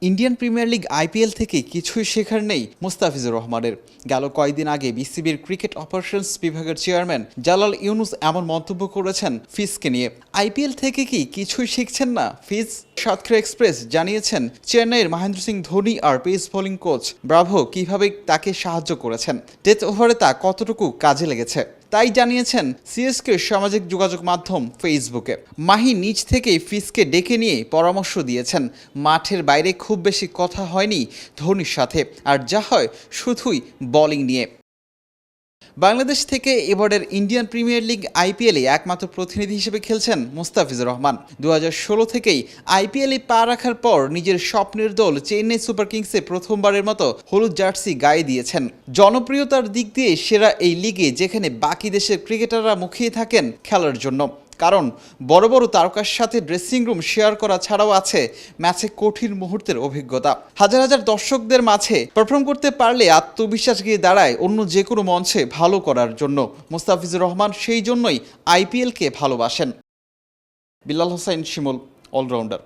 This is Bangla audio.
ইন্ডিয়ান প্রিমিয়ার লিগ আইপিএল থেকে কিছুই শেখার নেই মুস্তাফিজুর রহমানের। গেল কয়েকদিন আগে বিসিবির ক্রিকেট অপারেশনস বিভাগের চেয়ারম্যান জালাল ইউনুস এমন মন্তব্য করেছেন ফিজকে নিয়ে। আইপিএল থেকে কি কিছুই শিখছেন না? ফিজ, সাতক্ষীরা এক্সপ্রেস জানিয়েছেন, চেন্নাইয়ের মহেন্দ্র সিং ধোনি আর পেস বোলিং কোচ ব্রাভো কীভাবে তাকে সাহায্য করেছেন? ডেথ ওভারে তা কতটুকু কাজে লেগেছে? তাই জানিয়েছেন সিএসকে সামাজিক যোগাযোগ মাধ্যম ফেসবুকে। মাহি নিজ থেকেই ফিসকে ডেকে নিয়ে পরামর্শ দিয়েছেন। মাঠের বাইরে খুব বেশি কথা হয়নি ধোনির সাথে। আর যা হয় শুধুই বলিং নিয়ে। বাংলাদেশ থেকে এবারের ইন্ডিয়ান প্রিমিয়ার লিগ আইপিএলে একমাত্র প্রতিনিধি হিসেবে খেলছেন মুস্তাফিজুর রহমান। দু হাজার ষোলো থেকেই আইপিএলে পা রাখার পর নিজের স্বপ্নের দল চেন্নাই সুপার কিংসে প্রথমবারের মতো হলুদ জার্সি গায়ে দিয়েছেন। জনপ্রিয়তার দিক দিয়ে সেরা এই লিগে যেখানে বাকি দেশের ক্রিকেটাররা মুখিয়ে থাকেন খেলার জন্য। কারণ বড় বড় তারকার সাথে ড্রেসিং রুম শেয়ার করা ছাড়াও আছে ম্যাচে কঠিন মুহূর্তের অভিজ্ঞতা। হাজার হাজার দর্শকদের মাঝে পারফর্ম করতে পারলে আত্মবিশ্বাস গিয়ে দাঁড়ায় অন্য যে কোনো মঞ্চে ভালো করার জন্য। মোস্তাফিজুর রহমান সেই জন্যই আইপিএলকে ভালোবাসেন। বিল্লাল হোসাইন শিমুল অলরাউন্ডার